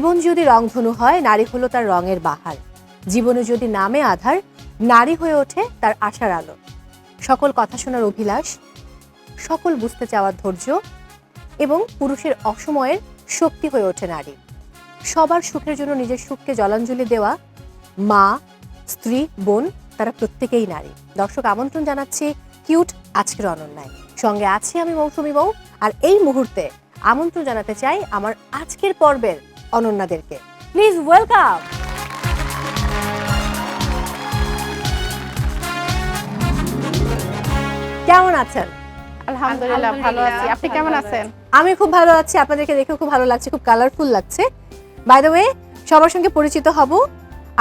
জীবন যদি রংধনু হয়, নারী হলো তার রঙের বাহার। জীবনে যদি নামে আধার, নারী হয়ে ওঠে তার আশার আলো। সকল কথা শোনার অভিলাষ, সকল বুঝতে চাওয়ার ধৈর্য এবং পুরুষের অসময়ের শক্তি হয়ে ওঠে নারী। সবার সুখের জন্য নিজের সুখকে জলাঞ্জলি দেওয়া মা, স্ত্রী, বোন, তারা প্রত্যেকেই নারী। দর্শক, আমন্ত্রণ জানাচ্ছি কিউট আজকের অনন্যায়। সঙ্গে আছি আমি মৌসুমি বউ। আর এই মুহূর্তে আমন্ত্রণ জানাতে চাই আমার আজকের পর্বের অনন্যাদেরকে। Please welcome. কেমন আছেন? আলহামদুলিল্লাহ ভালো আছি। আপনি কেমন আছেন? আমি খুব ভালো আছি। আপনাদেরকে দেখে খুব ভালো লাগছে খুব কালারফুল লাগছে। বাই দ্য ওয়ে সবার সঙ্গে পরিচিত হব।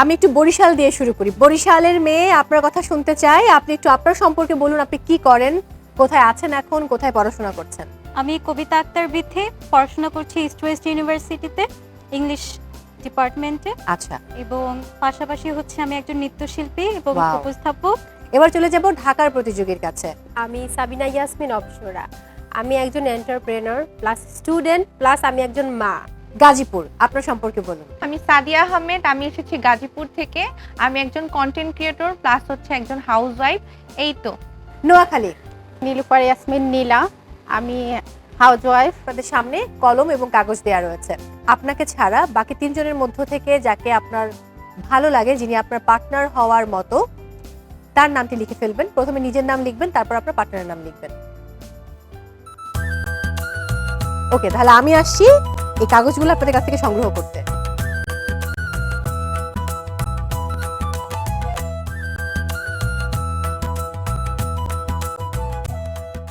আমি একটু বরিশাল দিয়ে শুরু করি। বরিশালের মেয়ে আপনার কথা শুনতে চাই। আপনি একটু আপনার সম্পর্কে বলুন আপনি কি করেন? কোথায় আছেন এখন? কোথায় পড়াশোনা করছেন? আমি কবিতা আক্তার বিথে পড়াশোনা করছি ইস্ট ওয়েস্ট ইউনিভার্সিটিতে ইংলিশ ডিপার্টমেন্টে। আচ্ছা। এবং পাশাপাশি হচ্ছে আমি একজন নৃত্যশিল্পী এবং Wow. উপস্থাপক। এবার চলে যাব ঢাকার প্রতিযোগীর কাছে। আমি সাবিনা ইয়াসমিন অপসরা আমি একজন এন্টারপ্রেনার প্লাস স্টুডেন্ট প্লাস আমি একজন মা। গাজীপুর আপনার সম্পর্কে বলুন। আমি সাদিয়া আহমেদ আমি এসেছি গাজীপুর থেকে। আমি একজন কন্টেন্ট ক্রিয়েটর প্লাস হচ্ছে একজন হাউসওয়াইফ এই তো। নোয়াখালী। নীলুফার ইয়াসমিন নীলা। আমি হাউস ওয়াইফ তাদের সামনে কলম এবং কাগজ দেওয়া রয়েছে। আপনাকে ছাড়া বাকি তিনজনের মধ্য থেকে যাকে আপনার ভালো লাগে, যিনি আপনার পার্টনার হওয়ার মতো, তার নামটি লিখে ফেলবেন। প্রথমে নিজের নাম লিখবেন, তারপর আপনার পার্টনারের নাম লিখবেন। ওকে তাহলে আমি আসছি এই কাগজগুলো আপনাদের কাছ থেকে সংগ্রহ করতে।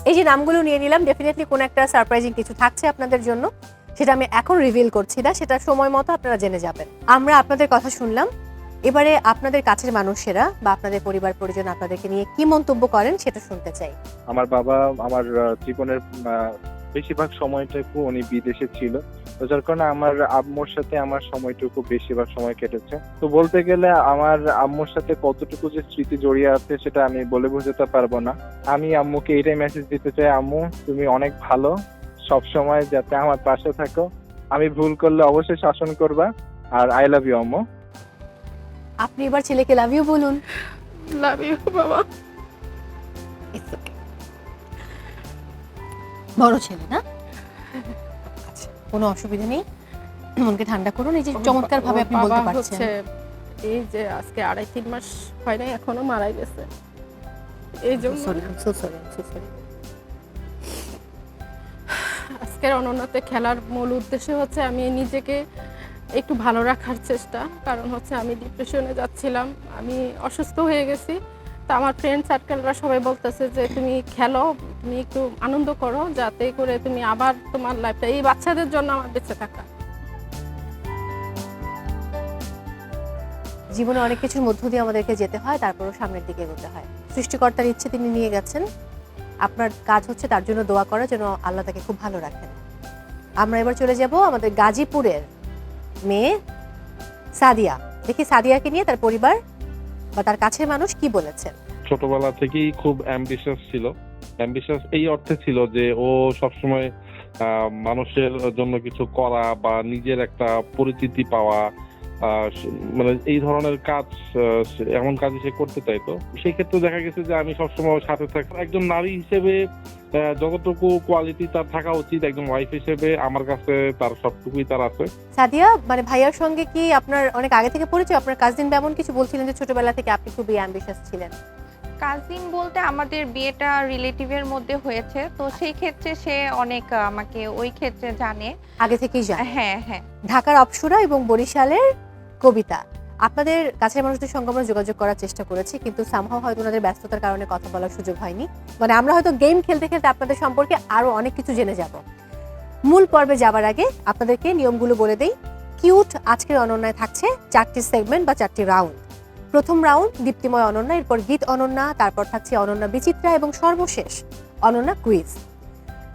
এই যে নামগুলো নিয়ে নিলাম ডেফিনেটলি কোনো একটা সারপ্রাইজিং কিছু থাকছে আপনাদের জন্য। সেটা আমি এখন রিভিল করছি না, সেটা সময় মতো আপনারা জেনে যাবেন। আমরা আপনাদের কথা শুনলাম, এবারে আপনাদের কাছের মানুষেরা বা আপনাদের পরিবার, পরিজন আপনাদেরকে নিয়ে কি মন্তব্য করেন সেটা শুনতে চাই। আমার বাবা, আমার জীবনের বেশিরভাগ সময়টুকু উনি বিদেশে ছিল। তো যার কারণে আমার আম্মুর সাথে আমার সময়টুকু বেশিরভাগ সময় কেটেছে। তো বলতে গেলে আমার আম্মুর সাথে কতটুকু যে স্মৃতি জড়িয়ে আছে সেটা আমি বলে বোঝাতে পারব না। আমি আম্মুকে এইটাই মেসেজ দিতে চাই আম্মু তুমি অনেক ভালো। সব সময় যাতে আমার পাশে থাকো। আমি ভুল করলে অবশ্যই শাসন করবা। আর আই লাভ ইউ আম্মু। আপনি এবার ছেলেকে লাভ ইউ বলুন। লাভ ইউ বাবা। বড় ছেলে না? কোনো অসুবিধা নেই। মনকে ঠান্ডা করুন এই যে চমৎকার ভাবে আপনি বলতে পারছেন। এই যে আজকে আড়াই তিন মাস হয় নাই এখনও মারা গেছে। এই জন্য সরি সরি সরি আজকের অনন্যতে খেলার মূল উদ্দেশ্য হচ্ছে আমি নিজেকে একটু ভালো রাখার চেষ্টা। কারণ হচ্ছে আমি ডিপ্রেশনে যাচ্ছিলাম আমি অসুস্থ হয়ে গেছি। তা আমার ফ্রেন্ড সার্কেলরা সবাই বলতেছে যে, তুমি খেলো, তুমি একটু আনন্দ করো, যাতে করে তুমি আবার তোমার লাইফটা এই বাচ্চাদের জন্য আমার বেঁচে থাকা। জীবনে অনেক কিছুর মধ্য দিয়ে আমাদেরকে যেতে হয়, তারপরও সামনের দিকে এগোতে হয়। সৃষ্টিকর্তার ইচ্ছে তিনি নিয়ে গেছেন। আপনার কাজ হচ্ছে তার জন্য দোয়া করা, যেন আল্লাহ তাকে খুব ভালো রাখেন। আমরা এবার চলে যাব আমাদের গাজীপুরের মেয়ে সাদিয়া। দেখি সাদিয়াকে নিয়ে তার পরিবার বা তার কাছের মানুষ কি বলেছেন? ছোটবেলা থেকেই খুব অ্যাম্বিশাস ছিল। অ্যাম্বিশাস এই অর্থে ছিল যে ও সবসময় মানুষের জন্য কিছু করা বা নিজের একটা পরিচিতি পাওয়া মানে এই ধরনের কাজ আহ, এমন কাজ সে করতে চাইতো সেই ক্ষেত্রে দেখা গেছে যে আমি সবসময় সাথে থাকি। একজন নারী হিসেবে যতটুকু কোয়ালিটি তার থাকা উচিত একজন ওয়াইফ হিসেবে আমার কাছে তার সবটুকুই তার আছে। সাদিয়া মানে ভাইয়ার সঙ্গে কি আপনার অনেক আগে থেকে পরিচয়? আপনার কাজিন এমন কিছু বলছিলেন যে ছোটবেলা থেকে আপনি খুবই অ্যাম্বিশাস ছিলেন? কাজিন বলতে আমাদের বিয়েটা রিলেটিভের মধ্যে হয়েছে। তো সেই ক্ষেত্রে সে অনেক আমাকে ওই ক্ষেত্রে জানে। আগে থেকেই জানেন হ্যাঁ হ্যাঁ। ঢাকার অপসরা এবং বরিশালের কবিতা। আপনাদের কাছের মানুষদের সঙ্গে আমরা যোগাযোগ করার চেষ্টা করেছি, কিন্তু সামহাও হয়তো ওনাদের ব্যস্ততার কারণে কথা বলার সুযোগ হয়নি। মানে আমরা হয়তো গেম খেলতে খেলতে আপনাদের সম্পর্কে আরও অনেক কিছু জেনে যাব। মূল পর্বে যাবার আগে আপনাদেরকে নিয়মগুলো বলে দেই। কিউট আজকের অনন্যায় থাকছে চারটি সেগমেন্ট বা চারটি রাউন্ড প্রথম রাউন্ড দীপ্তিময় অনন্যা, এরপর গীত অনন্যা, তারপর থাকছে অনন্যা বিচিত্রা এবং সর্বশেষ অনন্যা কুইজ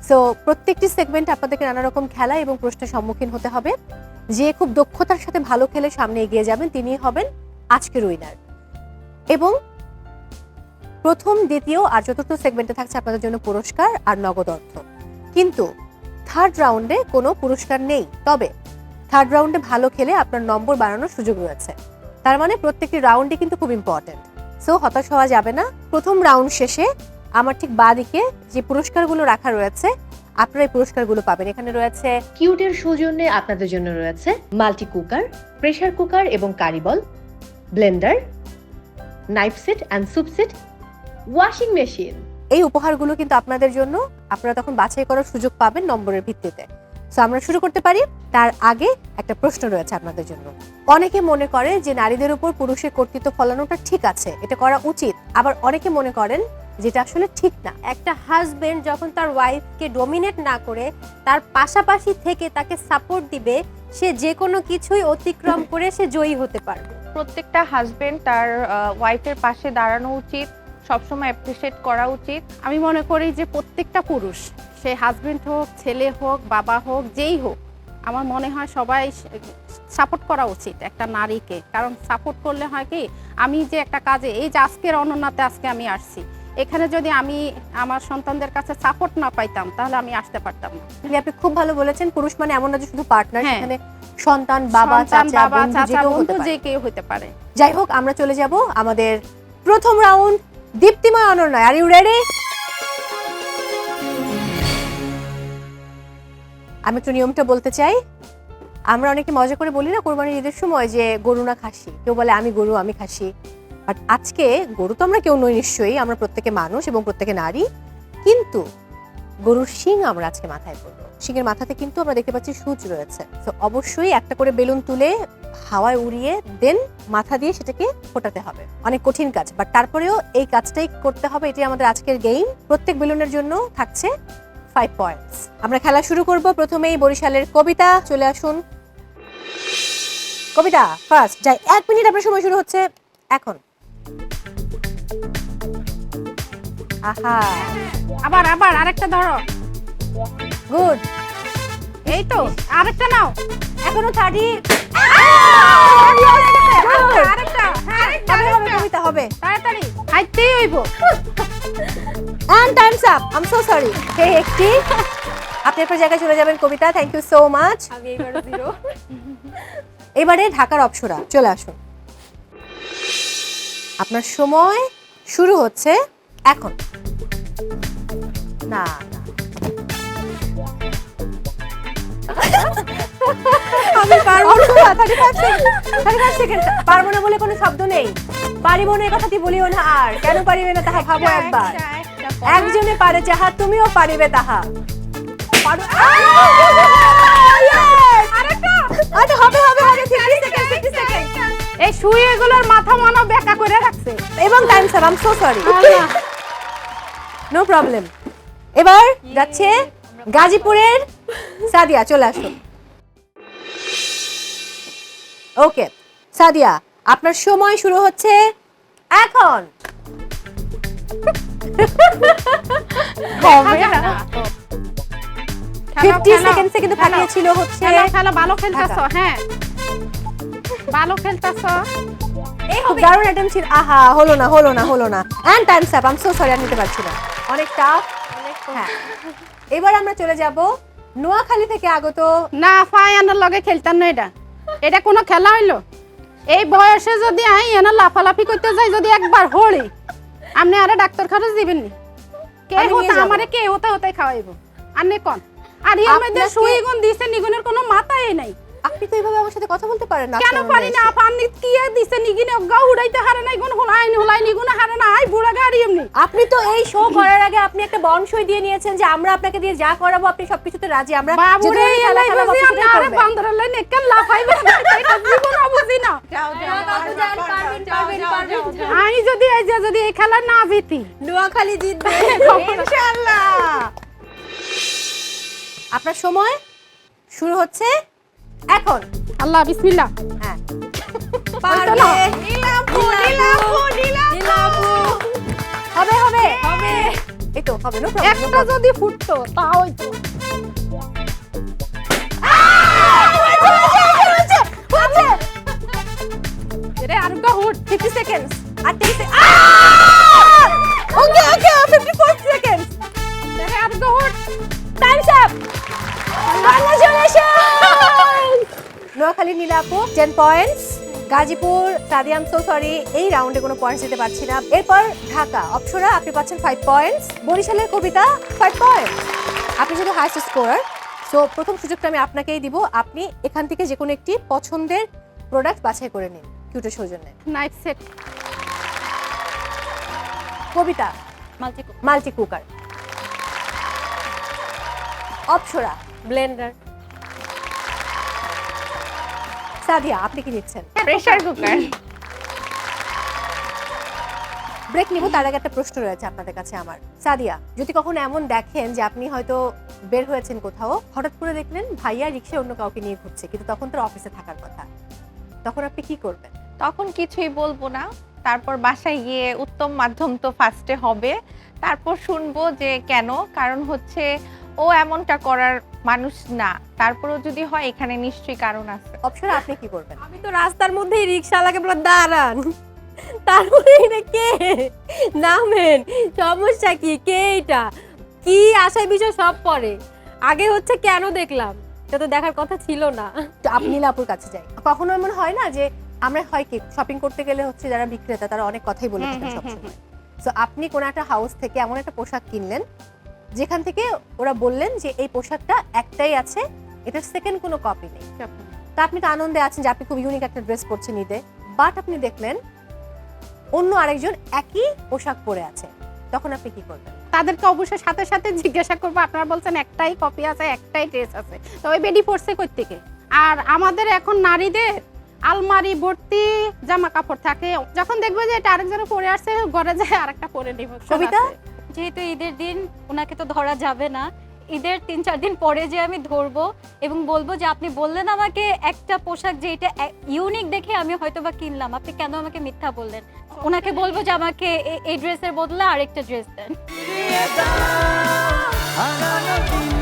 সো প্রত্যেকটি সেগমেন্ট আপনাদেরকে নানা রকম খেলা এবং প্রশ্নের সম্মুখীন হতে হবে। যে খুব দক্ষতার সাথে ভালো খেলে সামনে এগিয়ে যাবেন, তিনি হবেন আজকের উইনার এবং প্রথম, দ্বিতীয় আর চতুর্থ সেগমেন্টে থাকছে আপনাদের জন্য পুরস্কার আর নগদ অর্থ। কিন্তু থার্ড রাউন্ডে কোনো পুরস্কার নেই। তবে থার্ড রাউন্ডে ভালো খেলে আপনার নম্বর বাড়ানোর সুযোগ রয়েছে। তার মানে প্রত্যেকটি রাউন্ডই কিন্তু খুব ইম্পর্টেন্ট সো হতাশ হওয়া যাবে না। প্রথম রাউন্ড শেষে আমার ঠিক বাদিকে যে পুরস্কারগুলো রাখা রয়েছে আপনারা এই পুরস্কারগুলো পাবেন। এখানে রয়েছে কিউটের সৌজন্যে আপনাদের জন্য রয়েছে মাল্টি কুকার প্রেসার কুকার এবং কারিবল blender knife set and soup set washing machine. এই উপহারগুলো কিন্তু আপনাদের জন্য। আপনারা তখন বাছাই করার সুযোগ পাবেন নম্বরের ভিত্তিতে। সো আমরা শুরু করতে পারি। তার আগে একটা প্রশ্ন রয়েছে আপনাদের জন্য। অনেকে মনে করে যে নারীদের উপর পুরুষের কর্তৃত্ব ফলানোটা ঠিক আছে, এটা করা উচিত। আবার অনেকে মনে করেন যেটা আসলে ঠিক না। একটা হাজবেন্ড যখন তার ওয়াইফকে ডোমিনেট না করে, তার পাশাপাশি থেকে তাকে সাপোর্ট দিবে, সে যে কোনো কিছুই অতিক্রম করে সে জয়ী হতে পারবে। প্রত্যেকটা হাজবেন্ড তার ওয়াইফের পাশে দাঁড়ানো উচিত, সবসময় অ্যাপ্রিসিয়েট করা উচিত। আমি মনে করি যে প্রত্যেকটা পুরুষ সে হাজবেন্ড হোক ছেলে হোক বাবা হোক যেই হোক আমার মনে হয় সবাই সাপোর্ট করা উচিত একটা নারীকে। কারণ সাপোর্ট করলে হয় কি আমি যে একটা কাজে এই যে আজকের অনন্যাতে আজকে আমি আসছি এখানে যদি আমি আমার সন্তানদের কাছে সাপোর্ট না পাইতাম তাহলে আমি আসতে পারতাম না। আপনি খুব ভালো বলেছেন পুরুষ মানে এমন না যে শুধু পার্টনার হ্যাঁ। সেখানে সন্তান বাবা চাচা বন্ধু যে কেউ হতে পারে। যে কেউ হতে পারে। যাই হোক আমরা চলে যাব আমাদের প্রথম রাউন্ড দীপ্তিময় অনন্যয় আর ইউ রেডি আমি একটু নিয়মটা বলতে চাই। আমরা অনেকে মজা করে বলি না কোরবানির ঈদের সময় যে গরু না খাসি। কেউ বলে, আমি গরু, আমি খাসি। বাট আজকে গরু তো আমরা কেউ নই নিশ্চয়ই। আমরা প্রত্যেকে মানুষ এবং প্রত্যেকে নারী। কিন্তু গরুর শিং আমরা আজকে মাথায় পরবো শিঙের মাথাতে কিন্তু আমরা দেখতে পাচ্ছি সূচ রয়েছে। তো অবশ্যই একটা করে বেলুন তুলে হাওয়ায় উড়িয়ে দেন, মাথা দিয়ে সেটাকে ফোটাতে হবে। অনেক কঠিন কাজ, বাট তারপরেও এই কাজটাই করতে হবে। এটি আমাদের আজকের গেম প্রত্যেক বেলুনের জন্য থাকছে ফাইভ পয়েন্টস আমরা খেলা শুরু করব প্রথমেই বরিশালের কবিতা। চলে আসুন। কবিতা ফার্স্ট যাই এক মিনিট আপনার সময় শুরু হচ্ছে এখন। আহা। আবার আবার আরেকটা ধরো। গুড। এই তো আরেকটা নাও। এখনও থার্টি আরেকটা হবে হবে কবিতা হবে। তাড়াতাড়ি। খাইতেই হইব। And times up I am so sorry হে একটি আপনি আপনার জায়গায় চলে যাবেন Kobita. Thank you so much আমি এবার জিরো এবারে ঢাকার অপসরা চলে আসুন। আপনার সময় শুরু হচ্ছে এখন। না। আমি পারব না। Thirty five second thirty five second পারব না বলে কোনো শব্দ নেই। পারিব না এই কথাটি বলিও না আর। কেন পারিবে না তাহা ভাবো একবার। একজনে পারে যাহা তুমিও পারিবে তাহা। পারো- Yes! হবে হবে হবে 50 সেকেন্ড 50 সেকেন্ড এই শুয়ে এগুলোর মাথা মানো বেকা করে রাখছে। এবং time sir I so sorry no problem এবার যাচ্ছে গাজীপুরের সাদিয়া চলে আসুন ওকে সাদিয়া আপনার সময় শুরু হচ্ছে এখন। হবে না। খেলো, 50 খেলো, সেকেন্ডসে কিন্তু ফাটিয়েছিল হচ্ছে খেলো ভালো খেলতেছ হ্যাঁ। ভালো খেলতেছ। খুব দারুণ অ্যাটেম্প ছিল আহা হলো না হলো না হলো না। টাইম স্যাপ সো সরি নিতে পারছি না। অনেক টাফ হ্যাঁ। এবার আমরা চলে যাব নোয়াখালী থেকে আগত না ফাই ফায়ানোর লগে খেলতাম না এটা। এটা কোনো খেলা হইল? এই বয়সে যদি আই এনে লাফালাফি করতে যাই যদি একবার হড়ি আপনি আরে ডাক্তার খরচ দিবেন নি কে হতা আমারে কে হতে খাওয়াইবো? আর নে কোন। আর এর মধ্যে সুই গুণ দিছে নিগুনের কোনো মাথাই নাই। আপনি তো এইভাবে আমার সাথে কথা বলতে পারেন না কেন পারি না? আপনি কি দিছে নিগিনে গা উড়াইতে হারে নাই গুণ হুলাই হুলাই নিগুনে হারে না আই বুড়া গাড়ি এমনি। আপনি তো এই শো করার আগে আপনি একটা বন্ড সই দিয়ে নিয়েছেন যে আমরা আপনাকে দিয়ে যা করাবো আপনি সবকিছুতে রাজি আমরা বাবুরে এলাই বুঝি আপনি আরে। বান্দরের লাইন একেন লাফাইবে এটা জীবন বুঝি না? আমি যদি এই যে যদি এই খেলা না জিতি নোয়াখালী জিতবে। ইনশাআল্লাহ। আপনার সময় শুরু হচ্ছে। এখন। আল্লাহ বিসমিল্লাহ। হ্যাঁ। পারবে। নীলাপু, নীলাপু, নীলাপু। হবে হবে। হবে। এই তো হবে problem, একটা যদি ফুটতো তাও হইতো রে আর হুট। 50 seconds আর 10 seconds ওকে ওকে 54 seconds রে আর হুট। শিলা আপু টেন পয়েন্টস গাজীপুর সাদিয়াম সো সরি এই রাউন্ডে কোনো পয়েন্টস দিতে পারছি না। এরপর ঢাকা অপসরা আপনি পাচ্ছেন ফাইভ পয়েন্টস বরিশালের কবিতা ফাইভ পয়েন্টস আপনি যেহেতু হাইস্ট স্কোরার সো প্রথম সুযোগটা আমি আপনাকেই দিব। আপনি এখান থেকে যে কোনো একটি পছন্দের প্রোডাক্ট বাছাই করে নিন কিউটের সৌজন্যে। Knife set Kobita multi multi cooker Apsara blender Sadia আপনি কি নিচ্ছেন? প্রেসার কুকার ব্রেক নিব তার আগে একটা প্রশ্ন রয়েছে আপনাদের কাছে আমার। সাদিয়া যদি কখনো এমন দেখেন যে আপনি হয়তো বের হয়েছেন কোথাও হঠাৎ করে দেখলেন ভাইয়া রিক্সা অন্য কাউকে নিয়ে ঘুরছে কিন্তু তখন তার অফিসে থাকার কথা তখন আপনি কি করবেন? তখন কিছুই বলব না। তারপর বাসায় গিয়ে উত্তম মাধ্যম তো ফার্স্টে হবে। তারপর শুনব যে কেন কারণ হচ্ছে ও এমনটা করার মানুষ না তারপরেও যদি হয় এখানে নিশ্চয়ই কারণ আছে। অপসরা আপনি কি করবেন? আমি তো রাস্তার মধ্যেই রিক্সাওয়ালাকে বলে দাঁড়ান। তারপরে এটা কে? নামেন সমস্যা কি? কে এটা? কি আশায় বিষয় সব পরে? আগে হচ্ছে কেন দেখলাম? এটা তো দেখার কথা ছিল না। আপনি লাপুর কাছে যাই। কখনো এমন হয় না যে আমরা হয় কি শপিং করতে গেলে হচ্ছে যারা বিক্রেতা তারা অনেক কথাই বলে থাকেন সবসময়। তো আপনি কোন একটা হাউস থেকে এমন একটা পোশাক কিনলেন যেখান থেকে ওরা বললেন যে এই পোশাকটা একটাই আছে এটার সেকেন্ড কোনো কপি নেই। তা আপনি তো আনন্দে আছেন যে আপনি খুব ইউনিক একটা ড্রেস পরছেন ঈদে বাট আপনি দেখলেন অন্য আরেকজন একই পোশাক পরে আছে। তখন আপনি কি করবেন? তাদেরকে অবশ্যই সাথে সাথে জিজ্ঞাসা করব আপনারা বলছেন একটাই কপি আছে একটাই ড্রেস আছে। তো ওই বেডি পড়ছে কই থেকে আর আমাদের এখন নারীদের আলমারি ভর্তি জামা কাপড় থাকে। যখন দেখবে যে এটা আরেকজনে পরে আসছে ঘরে যায় আরেকটা পরে নিব কবিতা? যেহেতু ঈদের দিন, ওনাকে তো ধরা যাবে না। ঈদের তিন, চার দিন পরে যে আমি ধরবো এবং বলব যে আপনি বললেন আমাকে একটা পোশাক যে এটা ইউনিক দেখে আমি হয়তো বা কিনলাম। আপনি কেন আমাকে মিথ্যা বললেন? ওনাকে বলব যে আমাকে এই ড্রেসের বদলে আরেকটা ড্রেস দেন। হ্যাঁ।